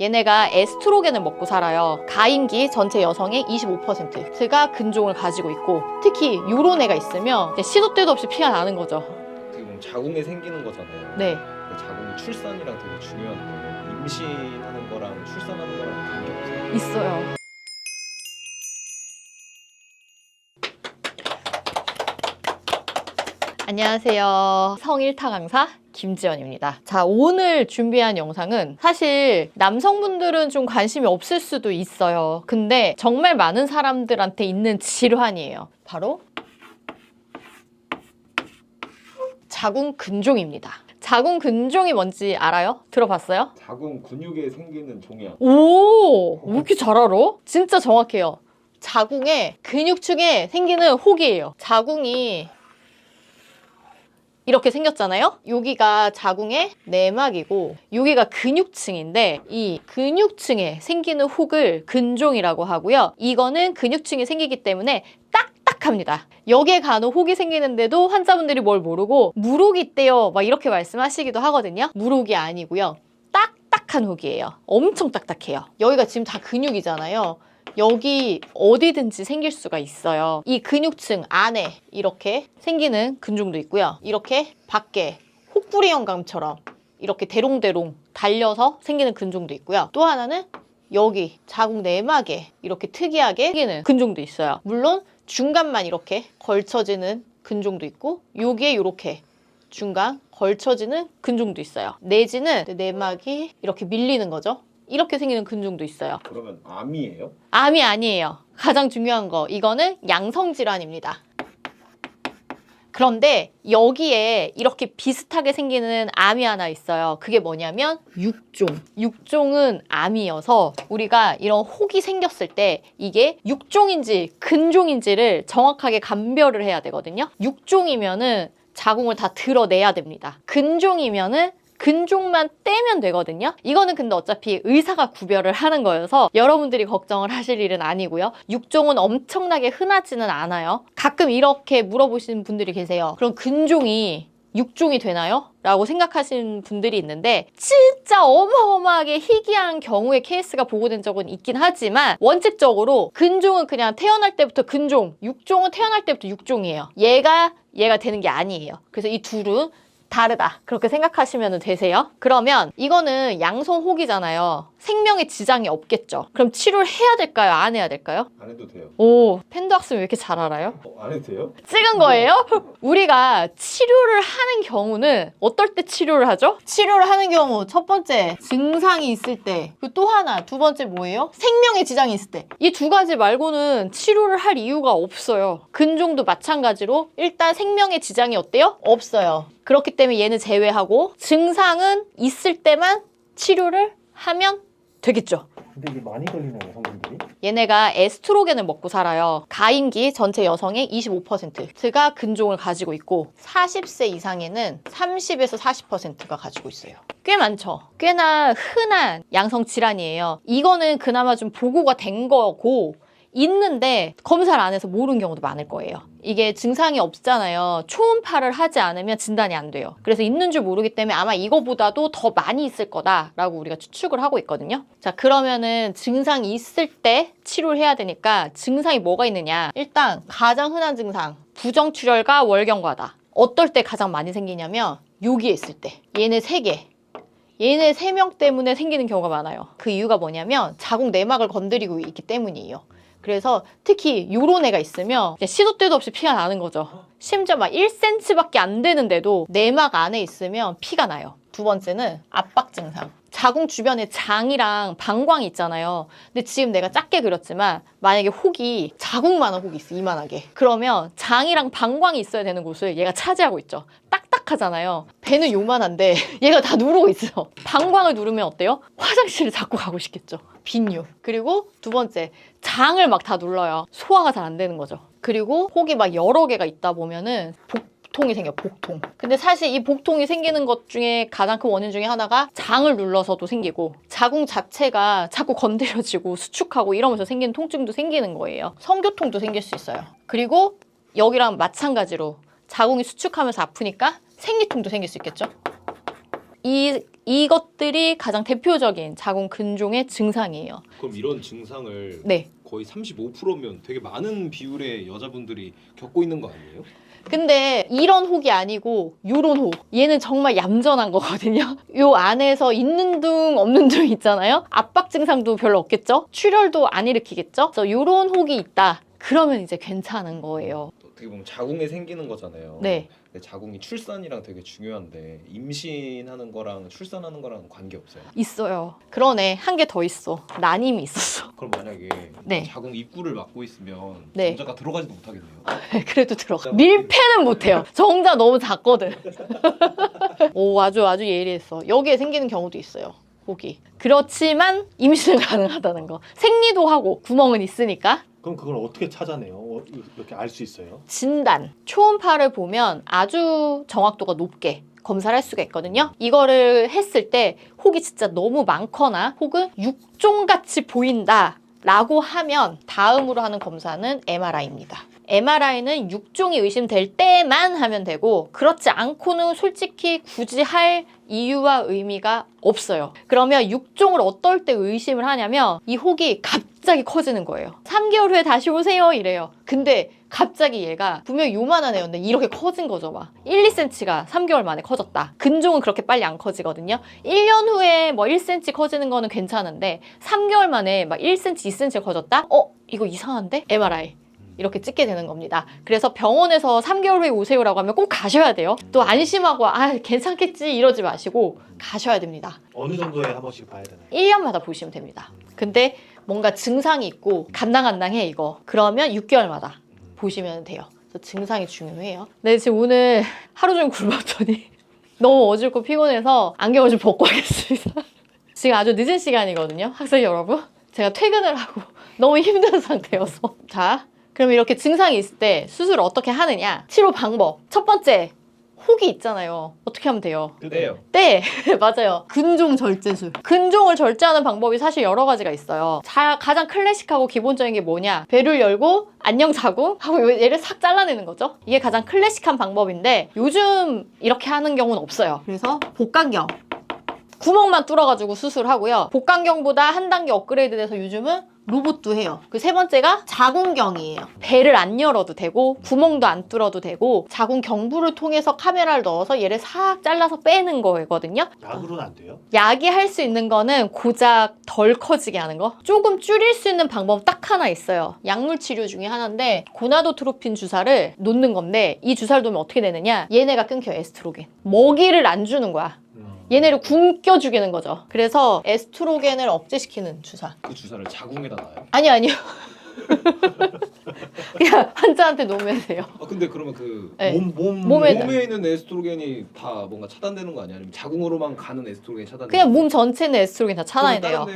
얘네가 에스트로겐을 먹고 살아요. 가임기 전체 여성의 25%가 근종을 가지고 있고 특히 요런 애가 있으면 시도 때도 없이 피가 나는 거죠. 어떻게 보면 자궁에 생기는 거잖아요. 네. 자궁이 출산이랑 되게 중요한데 임신하는 거랑 출산하는 거랑 관계 없어요. 있어요. 안녕하세요. 성일타 강사 김지연입니다. 자, 오늘 준비한 영상은 사실 남성분들은 좀 관심이 없을 수도 있어요. 근데 정말 많은 사람들한테 있는 질환이에요. 바로 자궁 근종입니다. 자궁 근종이 뭔지 알아요? 들어봤어요? 자궁 근육에 생기는 종양. 오, 왜 이렇게 잘 알아? 진짜 정확해요. 자궁의 근육층에 생기는 혹이에요. 자궁이 이렇게 생겼잖아요? 여기가 자궁의 내막이고 여기가 근육층인데 이 근육층에 생기는 혹을 근종이라고 하고요. 이거는 근육층이 생기기 때문에 딱딱합니다. 여기에 간혹 혹이 생기는데도 환자분들이 뭘 모르고 무록이 있대요. 막 이렇게 말씀하시기도 하거든요. 무록이 아니고요. 딱딱한 혹이에요. 엄청 딱딱해요. 여기가 지금 다 근육이잖아요. 여기 어디든지 생길 수가 있어요. 이 근육층 안에 이렇게 생기는 근종도 있고요. 이렇게 밖에 혹부리 영감처럼 이렇게 대롱대롱 달려서 생기는 근종도 있고요. 또 하나는 여기 자궁 내막에 이렇게 특이하게 생기는 근종도 있어요. 물론 중간만 이렇게 걸쳐지는 근종도 있고 여기에 이렇게 중간 걸쳐지는 근종도 있어요. 내지는 내막이 이렇게 밀리는 거죠. 이렇게 생기는 근종도 있어요. 그러면 암이에요? 암이 아니에요. 가장 중요한 거 이거는 양성 질환입니다. 그런데 여기에 이렇게 비슷하게 생기는 암이 하나 있어요. 그게 뭐냐면 육종. 육종은 암이어서 우리가 이런 혹이 생겼을 때 이게 육종인지 근종인지를 정확하게 감별을 해야 되거든요. 육종이면은 자궁을 다 드러내야 됩니다. 근종이면은 근종만 떼면 되거든요. 이거는 근데 어차피 의사가 구별을 하는 거여서 여러분들이 걱정을 하실 일은 아니고요. 육종은 엄청나게 흔하지는 않아요. 가끔 이렇게 물어보시는 분들이 계세요. 그럼 근종이 육종이 되나요? 라고 생각하시는 분들이 있는데 진짜 어마어마하게 희귀한 경우의 케이스가 보고된 적은 있긴 하지만 원칙적으로 근종은 그냥 태어날 때부터 근종, 육종은 태어날 때부터 육종이에요. 얘가 얘가 되는 게 아니에요. 그래서 이 둘은 다르다. 그렇게 생각하시면 되세요. 그러면 이거는 양성 혹이잖아요. 생명에 지장이 없겠죠. 그럼 치료를 해야 될까요? 안 해야 될까요? 안 해도 돼요. 오, 팬도 학생 왜 이렇게 잘 알아요? 어, 안 해도 돼요? 찍은 거예요? 우리가 치료를 하는 경우는 어떨 때 치료를 하죠? 치료를 하는 경우 첫 번째 증상이 있을 때, 그리고 또 하나 두 번째 뭐예요? 생명에 지장이 있을 때. 이 두 가지 말고는 치료를 할 이유가 없어요. 근종도 마찬가지로 일단 생명에 지장이 어때요? 없어요. 그렇기 때문에 얘는 제외하고 증상은 있을 때만 치료를 하면 되겠죠. 근데 이게 많이 걸리는 여성분들이? 얘네가 에스트로겐을 먹고 살아요. 가임기 전체 여성의 25%가 근종을 가지고 있고 40세 이상에는 30에서 40%가 가지고 있어요. 꽤 많죠. 꽤나 흔한 양성 질환이에요. 이거는 그나마 좀 보고가 된 거고 있는데 검사를 안 해서 모르는 경우도 많을 거예요. 이게 증상이 없잖아요. 초음파를 하지 않으면 진단이 안 돼요. 그래서 있는 줄 모르기 때문에 아마 이거보다도 더 많이 있을 거다라고 우리가 추측을 하고 있거든요. 자, 그러면은 증상이 있을 때 치료를 해야 되니까 증상이 뭐가 있느냐? 일단 가장 흔한 증상 부정출혈과 월경과다. 어떨 때 가장 많이 생기냐면 여기에 있을 때 얘네 세 개. 얘네 세 명 때문에 생기는 경우가 많아요. 그 이유가 뭐냐면 자궁 내막을 건드리고 있기 때문이에요. 그래서 특히 요런 애가 있으면 시도 때도 없이 피가 나는 거죠. 심지어 막 1cm밖에 안 되는데도 내막 안에 있으면 피가 나요. 두 번째는 압박 증상. 자궁 주변에 장이랑 방광이 있잖아요. 근데 지금 내가 작게 그렸지만 만약에 혹이 자궁만한 혹이 있어, 이만하게. 그러면 장이랑 방광이 있어야 되는 곳을 얘가 차지하고 있죠. 딱 딱하잖아요. 배는 요만한데 얘가 다 누르고 있어. 방광을 누르면 어때요? 화장실을 자꾸 가고 싶겠죠. 빈유. 그리고 두 번째, 장을 막 다 눌러요. 소화가 잘 안 되는 거죠. 그리고 혹이 막 여러 개가 있다 보면은 복통이 생겨, 복통. 근데 사실 이 복통이 생기는 것 중에 가장 큰 원인 중에 하나가 장을 눌러서도 생기고 자궁 자체가 자꾸 건드려지고 수축하고 이러면서 생기는 통증도 생기는 거예요. 성교통도 생길 수 있어요. 그리고 여기랑 마찬가지로 자궁이 수축하면서 아프니까 생리통도 생길 수 있겠죠. 이 이것들이 가장 대표적인 자궁 근종의 증상이에요. 그럼 이런 증상을 네. 거의 35%면 되게 많은 비율의 여자분들이 겪고 있는 거 아니에요? 근데 이런 혹이 아니고 요런 혹. 얘는 정말 얌전한 거거든요. 요 안에서 있는 둥 없는 둥 있잖아요. 압박 증상도 별로 없겠죠? 출혈도 안 일으키겠죠? 그래서 요런 혹이 있다. 그러면 이제 괜찮은 거예요. 어떻게 보면 자궁에 생기는 거잖아요. 네. 근데 자궁이 출산이랑 되게 중요한데 임신하는 거랑 출산하는 거랑 관계 없어요. 있어요. 그러네. 한 개 더 있어. 난임이 있었어. 그럼 만약에 네. 자궁 입구를 막고 있으면 네. 정자가 들어가지도 못하겠네요. 그래도 들어가. 밀폐는 못해요. 정자 너무 작거든. 오, 아주 아주 예리했어. 여기에 생기는 경우도 있어요. 혹이. 그렇지만 임신은 가능하다는 거. 생리도 하고 구멍은 있으니까 그럼 그걸 어떻게 찾아내요? 어, 이렇게 알 수 있어요? 진단. 초음파를 보면 아주 정확도가 높게 검사를 할 수가 있거든요. 이거를 했을 때 혹이 진짜 너무 많거나 혹은 육종같이 보인다. 라고 하면 다음으로 하는 검사는 MRI입니다. MRI는 육종이 의심될 때만 하면 되고 그렇지 않고는 솔직히 굳이 할 이유와 의미가 없어요. 그러면 육종을 어떨 때 의심을 하냐면 이 혹이 갑자기 커지는 거예요. 3개월 후에 다시 오세요 이래요. 근데 갑자기 얘가 분명히 요만한 애였는데 이렇게 커진 거죠 막 1, 2cm가 3개월 만에 커졌다 근종은 그렇게 빨리 안 커지거든요 1년 후에 뭐 1cm 커지는 거는 괜찮은데 3개월 만에 막 1cm, 2cm 커졌다? 어? 이거 이상한데? MRI 이렇게 찍게 되는 겁니다. 그래서 병원에서 3개월 후에 오세요라고 하면 꼭 가셔야 돼요. 또 안심하고 아 괜찮겠지 이러지 마시고 가셔야 됩니다. 어느 정도에 한 번씩 봐야 되나요? 1년마다 보시면 됩니다. 근데 뭔가 증상이 있고 간당간당해 이거. 그러면 6개월마다 보시면 돼요. 그래서 증상이 중요해요. 네 지금 오늘 하루 종일 굶었더니 너무 어지럽고 피곤해서 안경을 좀 벗고 하겠습니다. 지금 아주 늦은 시간이거든요. 학생 여러분. 제가 퇴근을 하고 너무 힘든 상태여서. 자, 그럼 이렇게 증상이 있을 때 수술을 어떻게 하느냐? 치료 방법. 첫 번째, 혹이 있잖아요. 어떻게 하면 돼요? 떼요. 네, 맞아요. 근종 절제술. 근종을 절제하는 방법이 사실 여러 가지가 있어요. 자, 가장 클래식하고 기본적인 게 뭐냐? 배를 열고 안녕 자고 하고 얘를 싹 잘라내는 거죠. 이게 가장 클래식한 방법인데 요즘 이렇게 하는 경우는 없어요. 그래서 복강경. 구멍만 뚫어가지고 수술하고요. 복강경보다 한 단계 업그레이드 돼서 요즘은 로봇도 해요. 그 세 번째가 자궁경이에요. 배를 안 열어도 되고 구멍도 안 뚫어도 되고 자궁 경부를 통해서 카메라를 넣어서 얘를 싹 잘라서 빼는 거거든요. 약으로는 안 돼요? 약이 할 수 있는 거는 고작 덜 커지게 하는 거. 조금 줄일 수 있는 방법 딱 하나 있어요. 약물 치료 중에 하나인데 고나도트로핀 주사를 놓는 건데 이 주사를 놓으면 어떻게 되느냐? 얘네가 끊겨 에스트로겐. 먹이를 안 주는 거야. 음. 얘네를 굶겨 죽이는 거죠. 그래서 에스트로겐을 억제시키는 주사. 그 주사를 자궁에다 놔요. 아니 아니요. 그냥 환자한테 놓으면 돼요. 아 근데 그러면 그 네. 몸, 몸, 몸에 몸에 있는 에스트로겐이 다 뭔가 차단되는 거 아니야? 아니면 자궁으로만 가는 에스트로겐이 차단돼? 그냥 몸 전체는 에스트로겐 다 차단이 돼요.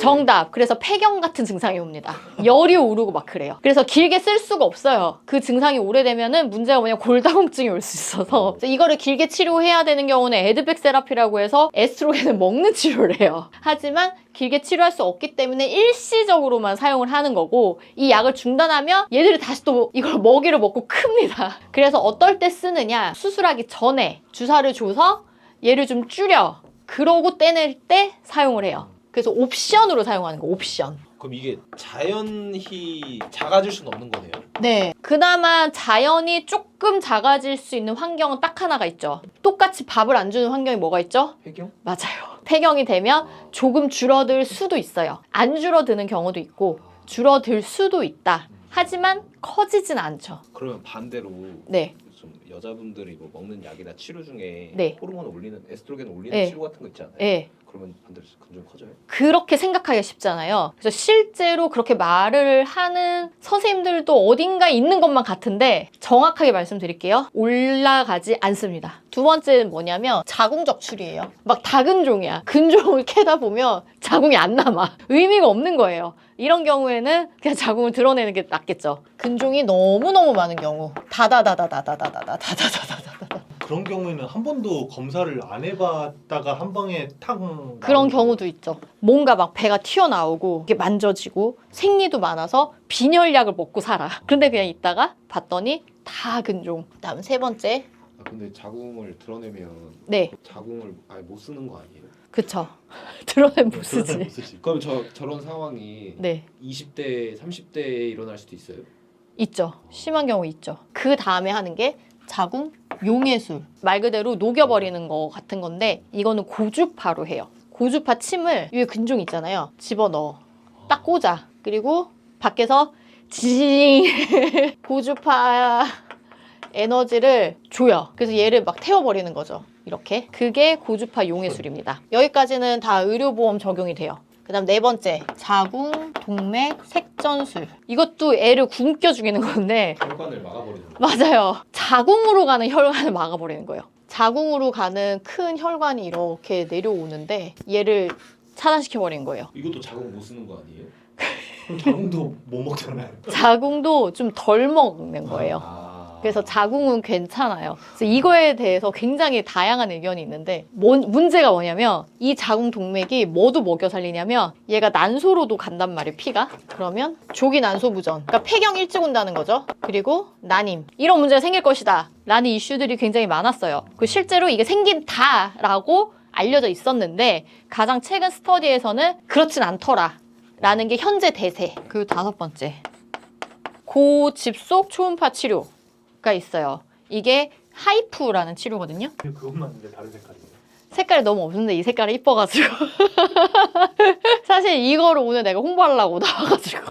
정답. 그래서 폐경 같은 증상이 옵니다. 열이 오르고 막 그래요. 그래서 길게 쓸 수가 없어요. 그 증상이 오래되면은 문제가 뭐냐 골다공증이 올 수 있어서 그래서 이거를 길게 치료해야 되는 경우는 에드백 세라피라고 해서 에스트로겐을 먹는 치료를 해요. 하지만 길게 치료할 수 없기 때문에 일시적으로만 사용을 하는 거고 이 약을 중단하면 얘들이 다시 또 이걸 먹이를 먹고 큽니다. 그래서 어떨 때 쓰느냐 수술하기 전에 주사를 줘서 얘를 좀 줄여 그러고 떼낼 때 사용을 해요. 그래서 옵션으로 사용하는 거 옵션. 그럼 이게 자연히 작아질 수는 없는 거네요. 네. 그나마 자연이 조금 작아질 수 있는 환경은 딱 하나가 있죠. 똑같이 밥을 안 주는 환경이 뭐가 있죠? 폐경? 맞아요. 폐경이 되면 조금 줄어들 수도 있어요. 안 줄어드는 경우도 있고 줄어들 수도 있다. 하지만 커지진 않죠. 그러면 반대로 네. 좀 여자분들이 뭐 먹는 약이나 치료 중에 네. 호르몬 올리는 에스트로겐 올리는 네. 치료 같은 거 있지 않아요? 네. 그러면 반대로 근좀 커져요? 그렇게 생각하기가 쉽잖아요. 그래서 실제로 그렇게 말을 하는 선생님들도 어딘가에 있는 것만 같은데 정확하게 말씀드릴게요. 올라가지 않습니다. 두 번째는 뭐냐면 자궁적 출이에요. 막 다근종이야. 근종을 캐다 보면 자궁이 안 남아. 의미가 없는 거예요. 이런 경우에는 그냥 자궁을 드러내는 게 낫겠죠. 근종이 너무너무 많은 경우. 다다다다다다다다다다다다다. 그런 경우에는 한 번도 검사를 안 해봤다가 한 방에 탁 그런 나오는 경우도 있죠. 뭔가 막 배가 튀어나오고 이게 만져지고 생리도 많아서 빈혈약을 먹고 살아. 그런데 그냥 있다가 봤더니 다 근종. 그다음 세 번째 아, 근데 자궁을 드러내면 네, 자궁을 아예 못 쓰는 거 아니에요? 그쵸. 드러낸 못 쓰지. 못 쓰지. 그럼 저 저런 상황이 네, 20대, 30대에 일어날 수도 있어요? 있죠. 심한 경우 있죠. 그 다음에 하는 게 자궁 용해술. 말 그대로 녹여버리는 거 같은 건데 이거는 고주파로 해요. 고주파 침을 위에 근종 있잖아요. 집어넣어. 딱 꽂아. 그리고 밖에서 지잉 고주파 에너지를 줘요. 그래서 얘를 막 태워버리는 거죠. 이렇게. 그게 고주파 용해술입니다. 여기까지는 다 의료보험 적용이 돼요. 그 다음 네 번째, 자궁, 동맥, 색전술. 이것도 애를 굶겨 죽이는 건데, 혈관을 막아버리는 거. 맞아요. 자궁으로 가는 혈관을 막아버리는 거예요. 자궁으로 가는 큰 혈관이 이렇게 내려오는데, 얘를 차단시켜버리는 거예요. 이것도 자궁 못 쓰는 거 아니에요? 자궁도 못 먹잖아요. 자궁도 좀 덜 먹는 거예요. 아. 그래서 자궁은 괜찮아요. 그래서 이거에 대해서 굉장히 다양한 의견이 있는데 뭔- 문제가 뭐냐면 이 자궁 동맥이 뭐도 먹여 살리냐면 얘가 난소로도 간단 말이에요 피가. 그러면 조기 난소 부전. 그러니까 폐경 일찍 온다는 거죠. 그리고 난임. 이런 문제가 생길 것이다. 라는 이슈들이 굉장히 많았어요. 그 실제로 이게 생긴다라고 알려져 있었는데 가장 최근 스터디에서는 그렇진 않더라. 라는 게 현재 대세. 그 다섯 번째. 고집속 초음파 치료 가 있어요. 이게 하이프라는 치료거든요. 그것만 있는데 다른 색깔이에요. 색깔이 너무 없는데 이 색깔이 이뻐가지고 사실 이거를 오늘 내가 홍보하려고 나와가지고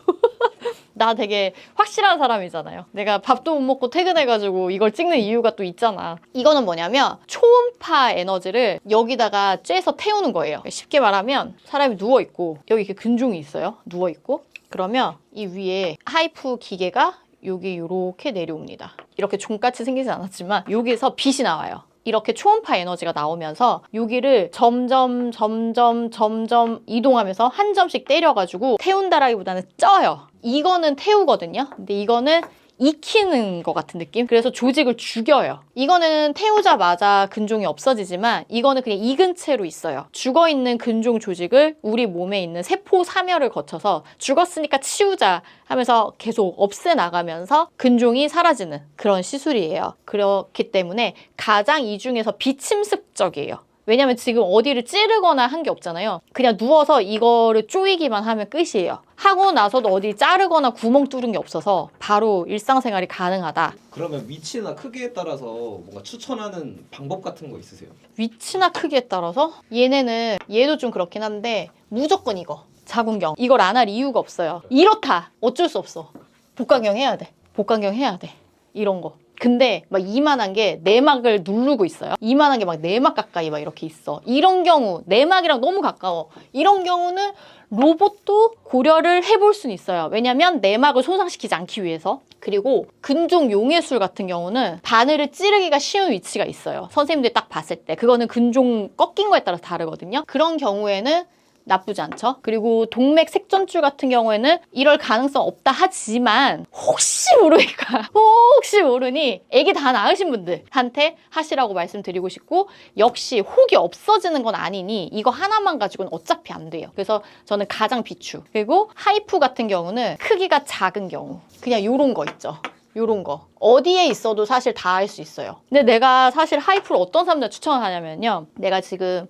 나 되게 확실한 사람이잖아요. 내가 밥도 못 먹고 퇴근해가지고 이걸 찍는 이유가 또 있잖아. 이거는 뭐냐면 초음파 에너지를 여기다가 쬐서 태우는 거예요. 쉽게 말하면 사람이 누워 있고 여기 이렇게 근종이 있어요. 누워 있고 그러면 이 위에 하이프 기계가 여기 이렇게 내려옵니다. 이렇게 종같이 생기진 않았지만 여기서 빛이 나와요. 이렇게 초음파 에너지가 나오면서 여기를 점점 점점 점점 이동하면서 한 점씩 때려가지고 태운다라기보다는 쪄요. 이거는 태우거든요. 근데 이거는 익히는 것 같은 느낌? 그래서 조직을 죽여요. 이거는 태우자마자 근종이 없어지지만 이거는 그냥 익은 채로 있어요. 죽어 있는 근종 조직을 우리 몸에 있는 세포 사멸을 거쳐서 죽었으니까 치우자 하면서 계속 없애 나가면서 근종이 사라지는 그런 시술이에요. 그렇기 때문에 가장 이 중에서 비침습적이에요. 왜냐면 지금 어디를 찌르거나 한 게 없잖아요. 그냥 누워서 이거를 쪼이기만 하면 끝이에요. 하고 나서도 어디 자르거나 구멍 뚫은 게 없어서 바로 일상생활이 가능하다. 그러면 위치나 크기에 따라서 뭔가 추천하는 방법 같은 거 있으세요? 위치나 크기에 따라서 얘네는 얘도 좀 그렇긴 한데 무조건 이거 자궁경 이걸 안 할 이유가 없어요. 이렇다 어쩔 수 없어. 복강경 해야 돼. 복강경 해야 돼. 이런 거. 근데 막 이만한 게 내막을 누르고 있어요. 이만한 게 막 내막 가까이 막 이렇게 있어. 이런 경우 내막이랑 너무 가까워. 이런 경우는 로봇도 고려를 해볼 수는 있어요. 왜냐면 내막을 손상시키지 않기 위해서. 그리고 근종 용해술 같은 경우는 바늘을 찌르기가 쉬운 위치가 있어요. 선생님들이 딱 봤을 때. 그거는 근종 꺾인 거에 따라서 다르거든요. 그런 경우에는 나쁘지 않죠. 그리고 동맥 색전줄 같은 경우에는 이럴 가능성 없다 하지만 혹시 모르니까 혹시 모르니 애기 다 낳으신 분들한테 하시라고 말씀드리고 싶고 역시 혹이 없어지는 건 아니니 이거 하나만 가지고는 어차피 안 돼요. 그래서 저는 가장 비추. 그리고 하이프 같은 경우는 크기가 작은 경우 그냥 요런 거 있죠. 요런 거. 어디에 있어도 사실 다 할 수 있어요. 근데 내가 사실 하이프를 어떤 사람들 추천을 하냐면요. 내가 지금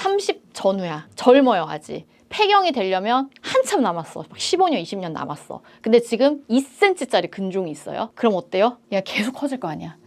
30 전후야. 젊어요, 아직. 폐경이 되려면 한참 남았어. 막 15년, 20년 남았어. 근데 지금 2cm짜리 근종이 있어요. 그럼 어때요? 얘가 계속 커질 거 아니야.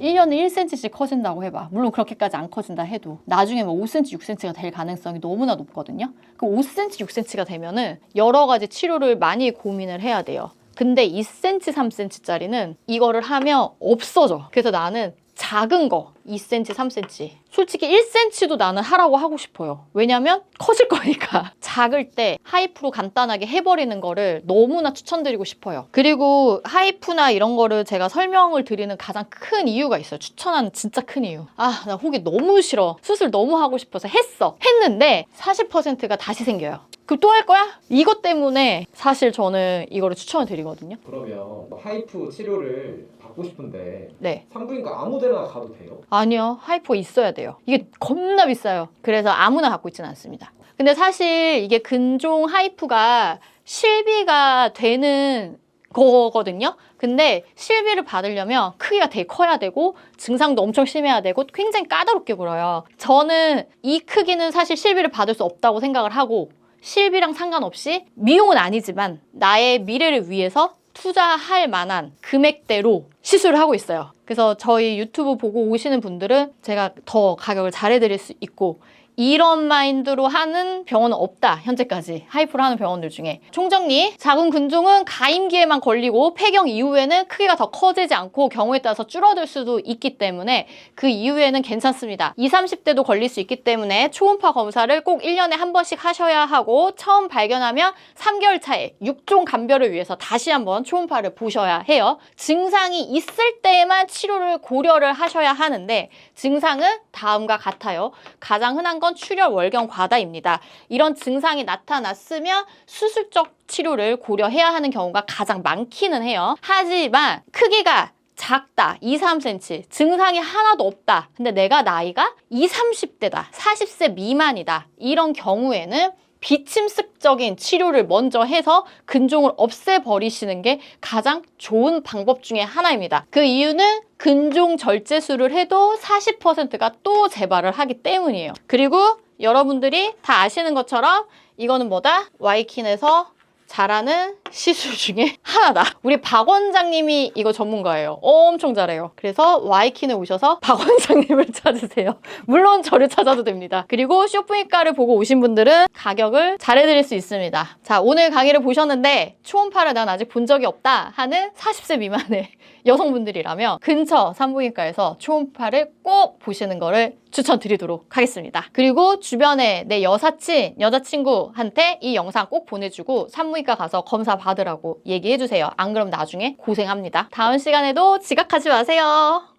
1년에 1cm씩 커진다고 해봐. 물론 그렇게까지 안 커진다 해도 나중에 뭐 5cm, 6cm가 될 가능성이 너무나 높거든요. 그 5cm, 6cm가 되면은 여러 가지 치료를 많이 고민을 해야 돼요. 근데 2cm, 3cm짜리는 이거를 하면 없어져. 그래서 나는 작은 거 2cm, 3cm. 솔직히 1cm도 나는 하라고 하고 싶어요. 왜냐면 커질 거니까. 작을 때 하이프로 간단하게 해버리는 거를 너무나 추천드리고 싶어요. 그리고 하이프나 이런 거를 제가 설명을 드리는 가장 큰 이유가 있어요. 추천하는 진짜 큰 이유. 아, 나 혹이 너무 싫어. 수술 너무 하고 싶어서 했어. 했는데 40%가 다시 생겨요. 그럼 또 할 거야? 이것 때문에 사실 저는 이거를 추천을 드리거든요. 그러면 하이프 치료를 받고 싶은데 네. 산부인과 아무 데나 가도 돼요? 아니요. 하이퍼 있어야 돼요. 이게 겁나 비싸요. 그래서 아무나 갖고 있지는 않습니다. 근데 사실 이게 근종 하이프가 실비가 되는 거거든요. 근데 실비를 받으려면 크기가 되게 커야 되고 증상도 엄청 심해야 되고 굉장히 까다롭게 굴어요. 저는 이 크기는 사실 실비를 받을 수 없다고 생각을 하고 실비랑 상관없이 미용은 아니지만 나의 미래를 위해서 투자할 만한 금액대로 시술을 하고 있어요. 그래서 저희 유튜브 보고 오시는 분들은 제가 더 가격을 잘해드릴 수 있고 이런 마인드로 하는 병원은 없다 현재까지. 하이프를 하는 병원들 중에. 총정리 작은 근종은 가임기에만 걸리고 폐경 이후에는 크기가 더 커지지 않고 경우에 따라서 줄어들 수도 있기 때문에 그 이후에는 괜찮습니다. 20, 30대도 걸릴 수 있기 때문에 초음파 검사를 꼭 1년에 한 번씩 하셔야 하고 처음 발견하면 3개월 차에 육종 감별을 위해서 다시 한번 초음파를 보셔야 해요. 증상이 있을 때에만 치료를 고려를 하셔야 하는데 증상은 다음과 같아요. 가장 흔한 건 출혈 월경 과다입니다. 이런 증상이 나타났으면 수술적 치료를 고려해야 하는 경우가 가장 많기는 해요. 하지만 크기가 작다, 2, 3cm, 증상이 하나도 없다. 근데 내가 나이가 20, 30대다, 40세 미만이다. 이런 경우에는 비침습적인 치료를 먼저 해서 근종을 없애버리시는 게 가장 좋은 방법 중에 하나입니다. 그 이유는 근종 절제술을 해도 40%가 또 재발을 하기 때문이에요. 그리고 여러분들이 다 아시는 것처럼 이거는 뭐다? 와이킨에서 잘하는 시술 중에 하나다. 우리 박 원장님이 이거 전문가예요. 엄청 잘해요. 그래서 와이킨에 오셔서 박 원장님을 찾으세요. 물론 저를 찾아도 됩니다. 그리고 쇼핑가를 보고 오신 분들은 가격을 잘해드릴 수 있습니다. 자, 오늘 강의를 보셨는데 초음파를 난 아직 본 적이 없다 하는 40세 미만의 여성분들이라면 근처 산부인과에서 초음파를 꼭 보시는 거를 추천드리도록 하겠습니다. 그리고 주변에 내 여사친, 여자친구한테 이 영상 꼭 보내주고 산부인과 가서 검사 받으라고 얘기해 주세요. 안 그럼 나중에 고생합니다. 다음 시간에도 지각하지 마세요.